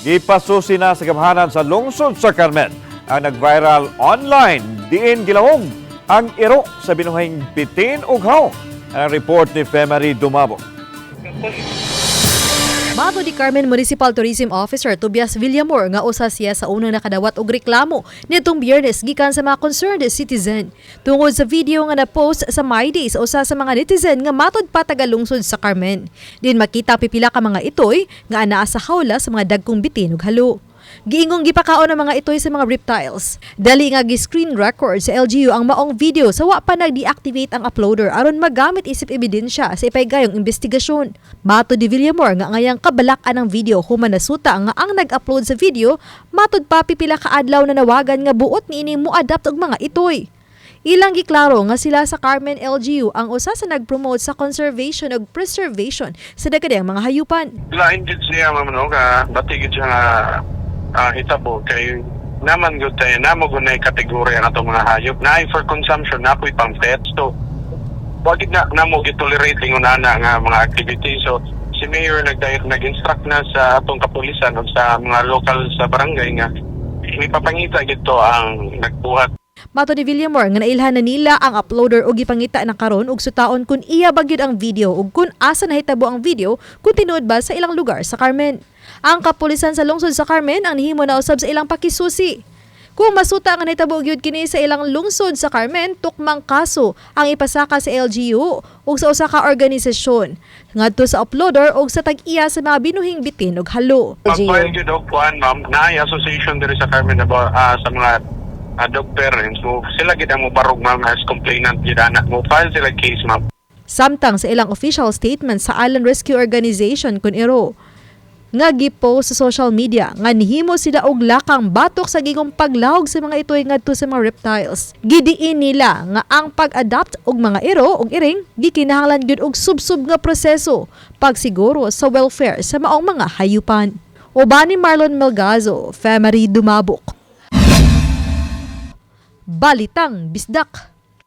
Gipasusi na sa gamhanan sa lungsod sa Carmen ang nag-viral online diin gilawong ang iro sa binuhing bitin ug haw. Ang report ni Femary Dumabo. Mato di Carmen Municipal Tourism Officer Tobias Villamor nga usa siya sa unang nakadawat og reklamo nitong Biyernes gikan sa mga concerned citizen tungod sa video nga na-post sa MyDay sa usa sa mga netizen nga matod pa tagalungsod sa Carmen. Din makita pipila ka mga itoy nga anaa sa hawla sa mga dagkong bitin ug halo. Giingong gipakaon ang mga itoy sa mga reptiles. Dali nga gi-screen record sa LGU ang maong video sa wa pa nag-deactivate ang uploader aron magamit isip ebidensya sa ipaygayong investigasyon. Mato di Villamor nga ngayang kabalakan ang video human nasuta nga ang nag-upload sa video matod pa pipila ka adlaw na nawagan nga buot niini mo adapt og mga itoy. Ilang giklaro nga sila sa Carmen LGU ang usa sa nag-promote sa conservation ug preservation sa dagadang mga hayupan. lain gid siya mamano ka batigid siya nga ah, hitabo kay naman gud tayo namo gud na kategorya atong mga hayop. Na for consumption na ako'y pang pets so wag na namo gid tolerate ingon ana nga mga activity. So si mayor nag nag-instruct na sa atong kapulisan ug sa mga local sa barangay nga ipapangita gid to ang nagbuhat Mato ni Villamor nga nailhan na nila ang uploader og gipangita na karon og sutaon kung iya bagyod ang video ug kung asa nahitabo ang video kung tinuod ba sa ilang lugar sa Carmen. Ang kapulisan sa lungsod sa Carmen ang nihimo na usab sa ilang pakisusi. Kung masuta nga nahitabo gyud kini sa ilang lungsod sa Carmen, tukmang kaso ang ipasaka sa LGU ug sa usa ka organisasyon ngadto sa uploader ug sa tag-iya sa mga binuhing bitin ug halo. Mag-file gid og kuan ma'am na association diri sa Carmen about ah, sa mga uh, parents mo sila gid ang mubarog ma'am as complainant gid anak mo file sila case ma'am Samtang sa ilang official statement sa Island Rescue Organization kun iro nga gipost sa social media nga nihimo sila og lakang batok sa gigong paglawog sa mga itoy ngadto sa mga reptiles. Gidiin nila nga ang pag-adapt og mga iro og iring gikinahanglan gyud og subsub nga proseso pagsiguro sa welfare sa maong mga hayupan. Ubani Marlon Melgazo, Femery Dumabok. Balitang Bisdak.